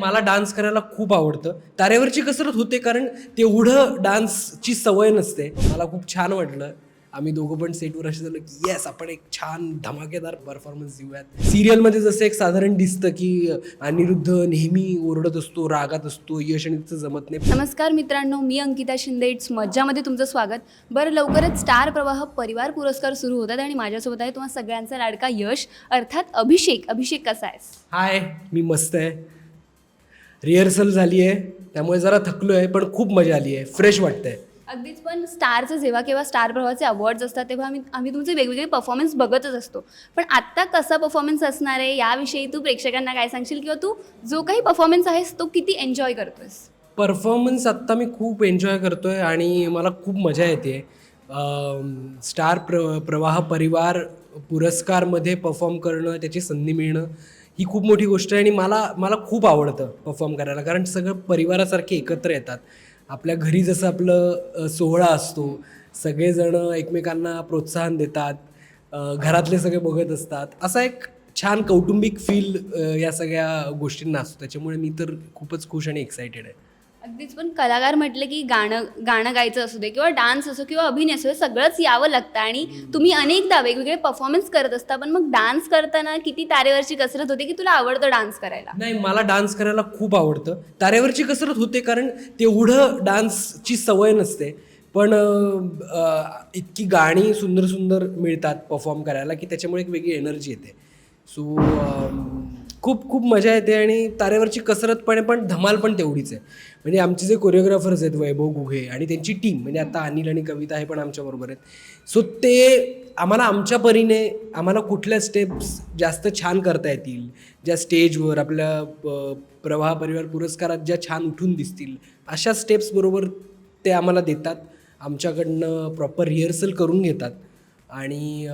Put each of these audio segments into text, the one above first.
मला डान्स करायला खूप आवडतं. तारेवरची कसरत होते कारण तेवढं डान्सची सवय नसते. मला खूप छान वाटलं. आम्ही दोघं पण सेटवर असे झालं की येस आपण एक छान धमाकेदार परफॉर्मन्स देऊयात. सिरियलमध्ये जसं एक साधारण दिसतं की अनिरुद्ध नेहमी ओरडत असतो रागात असतो यश आणि तिचं जमत नाही. नमस्कार मित्रांनो मी अंकिता शिंदे. इट्स मज्जामध्ये तुमचं स्वागत. बरं लवकरच स्टार प्रवाह परिवार पुरस्कार सुरू होतात आणि माझ्यासोबत आहे तुम्हा सगळ्यांचा लाडका यश अर्थात अभिषेक. अभिषेक कसा आहेस? हाय मी मस्त आहे. रिहर्सल झाली आहे त्यामुळे जरा थकलो आहे पण खूप मजा आली आहे फ्रेश वाटतंय. अगदीच पण स्टारचं जेव्हा केव्हा स्टार प्रवाहाचे अवॉर्ड्स असतात तेव्हा आम्ही आम्ही तुमचे वेगवेगळे परफॉर्मन्स बघतच असतो. पण आत्ता कसा परफॉर्मन्स असणार आहे याविषयी तू प्रेक्षकांना काय सांगशील? किंवा तू जो काही परफॉर्मन्स आहेस तो किती एन्जॉय करतोस परफॉर्मन्स आत्ता मी खूप एन्जॉय करतो आहे आणि मला खूप मजा येते. स्टार प्र प्रवाह परिवार पुरस्कारमध्ये परफॉर्म करणं त्याची संधी मिळणं ही खूप मोठी गोष्ट आहे आणि मला मला खूप आवडतं परफॉर्म करायला. कारण सगळं परिवारासारखे एकत्र येतात. आपल्या घरी जसं आपलं सोहळा असतो सगळेजणं एकमेकांना प्रोत्साहन देतात घरातले सगळे बघत असतात. असा एक छान कौटुंबिक फील या सगळ्या गोष्टींना असतो. त्याच्यामुळे मी तर खूपच खुश आणि एक्सायटेड आहे. अगदीच पण कलाकार म्हटलं की गाणं गाणं गायचं असू दे किंवा डान्स असो किंवा अभिनय असो हे सगळंच यावं लागतं. आणि तुम्ही अनेकदा वेगवेगळे परफॉर्मन्स करत असता पण मग डान्स करताना किती तारेवरची कसरत होते की तुला आवडतं डान्स करायला? नाही मला डान्स करायला खूप आवडतं. तारेवरची कसरत होते कारण तेवढं डान्सची सवय नसते. पण इतकी गाणी सुंदर सुंदर मिळतात परफॉर्म करायला की त्याच्यामुळे एक वेगळी एनर्जी येते. सो खूप खूप मजा येते आणि तारेवरची कसरतपणे पण धमाल पण तेवढीच आहे. म्हणजे आमचे जे कोरिओग्राफर्स आहेत वैभव गुघे आणि त्यांची टीम म्हणजे आता अनिल आणि कविता हे पण आमच्याबरोबर आहेत. सो ते आम्हाला आमच्या परीने आम्हाला कुठल्या स्टेप्स जास्त छान करता येतील? ज्या स्टेजवर आपल्या प- प्रवाह परिवार पुरस्कारात ज्या छान उठून दिसतील अशा स्टेप्सबरोबर ते आम्हाला देतात. आमच्याकडनं प्रॉपर रिहर्सल करून घेतात. आणि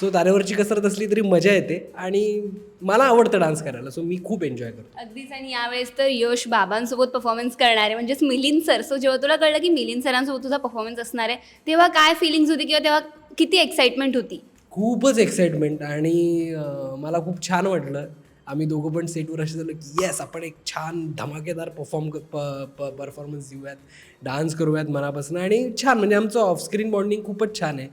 सो तारेवरची कसरत असली तरी मजा येते आणि मला आवडतं डान्स करायला सो मी खूप एन्जॉय करतो. अगदीच आणि यावेळेस तर यश बाबांसोबत परफॉर्मन्स करणार आहे म्हणजेच मिलिंद सर. सो जेव्हा तुला कळलं की मिलिंद सरांसोबत तुझा परफॉर्मन्स असणार आहे तेव्हा काय फिलिंग्स होती किंवा तेव्हा किती एक्साइटमेंट होती? खूपच एक्साइटमेंट आणि मला खूप छान वाटलं. आम्ही दोघं पण सेटवर असे झालं की येस आपण एक छान धमाकेदार परफॉर्म परफॉर्मन्स देऊयात डान्स करूयात मनापासून. आणि छान म्हणजे आमचं ऑफस्क्रीन बॉन्डिंग खूपच छान आहे.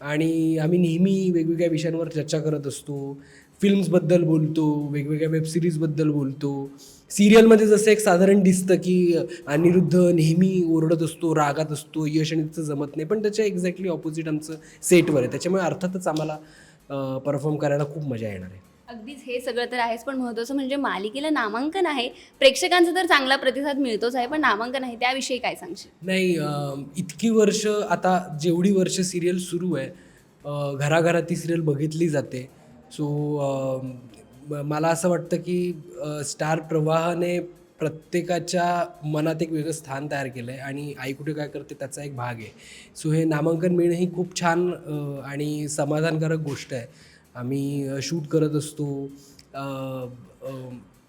आणि आम्ही नेहमी वेगवेगळ्या विषयांवर चर्चा करत असतो. फिल्म्सबद्दल बोलतो वेगवेगळ्या वेबसिरीजबद्दल बोलतो. सिरियलमध्ये जसं एक साधारण दिसतं की अनिरुद्ध नेहमी ओरडत असतो रागात असतो यश आणि तिचं जमत नाही. पण त्याच्या एक्झॅक्टली ऑपोजिट आमचं सेटवर आहे. त्याच्यामुळे अर्थातच आम्हाला परफॉर्म करायला खूप मजा येणार आहे. अगदीच हे सगळं तर आहेच पण महत्त्वाचं म्हणजे मालिकेला नामांकन आहे. प्रेक्षकांचा तर चांगला प्रतिसाद मिळतोच आहे पण नामांकन आहे त्याविषयी काय सांगशील? नाही अं, इतकी वर्ष आता जेवढी वर्ष सिरियल सुरू आहे अं, घराघरात ती सिरियल बघितली जाते. सो मला असं वाटतं की अं, स्टार प्रवाहाने प्रत्येकाच्या मनात एक वेगळं स्थान तयार केलं आहे आणि आई कुठे काय करते त्याचा एक भाग आहे. सो हे नामांकन मिळणं ही खूप छान अं, आणि समाधानकारक गोष्ट आहे. आम्ही शूट करत असतो.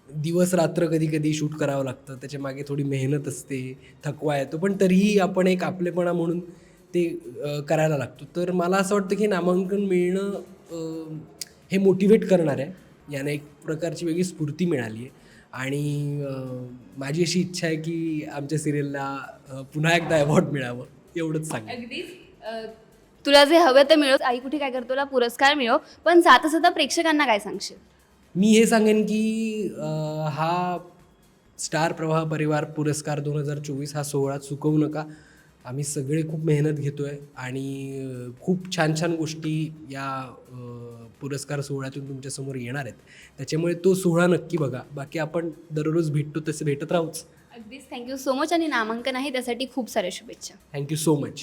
दिवस रात्र कधी कधी शूट करावं लागतं. त्याच्यामागे थोडी मेहनत असते थकवा येतो. पण तरीही आपण एक आपलेपणा म्हणून ते करायला लागतो. तर मला असं वाटतं की नामांकन मिळणं हे मोटिवेट करणार आहे. याने एक प्रकारची वेगळी स्फूर्ती मिळाली आहे. आणि माझी अशी इच्छा आहे की आमच्या सिरियलला पुन्हा एकदा अवॉर्ड मिळावं. एवढंच सांग अगदीच. तुला जे हवं ते मिळव. आई कुठे काय करतो तुला पुरस्कार मिळव. पण जाता जाता प्रेक्षकांना काय सांगशील? मी हे सांगेन की अ, हा स्टार प्रवाह परिवार पुरस्कार दोन हजार चोवीस हा सोहळा चुकवू नका. आम्ही सगळे खूप मेहनत घेतो आहे आणि अ, खूप छान छान गोष्टी या अ, पुरस्कार सोहळ्यातून तुमच्यासमोर येणार आहेत. त्याच्यामुळे तो सोहळा नक्की बघा. बाकी आपण दररोज भेटतो तसे भेटत राहूच. अगदीच. थँक्यू सो मच आणि नामांकन आहे त्यासाठी खूप साऱ्या शुभेच्छा. Thank you so much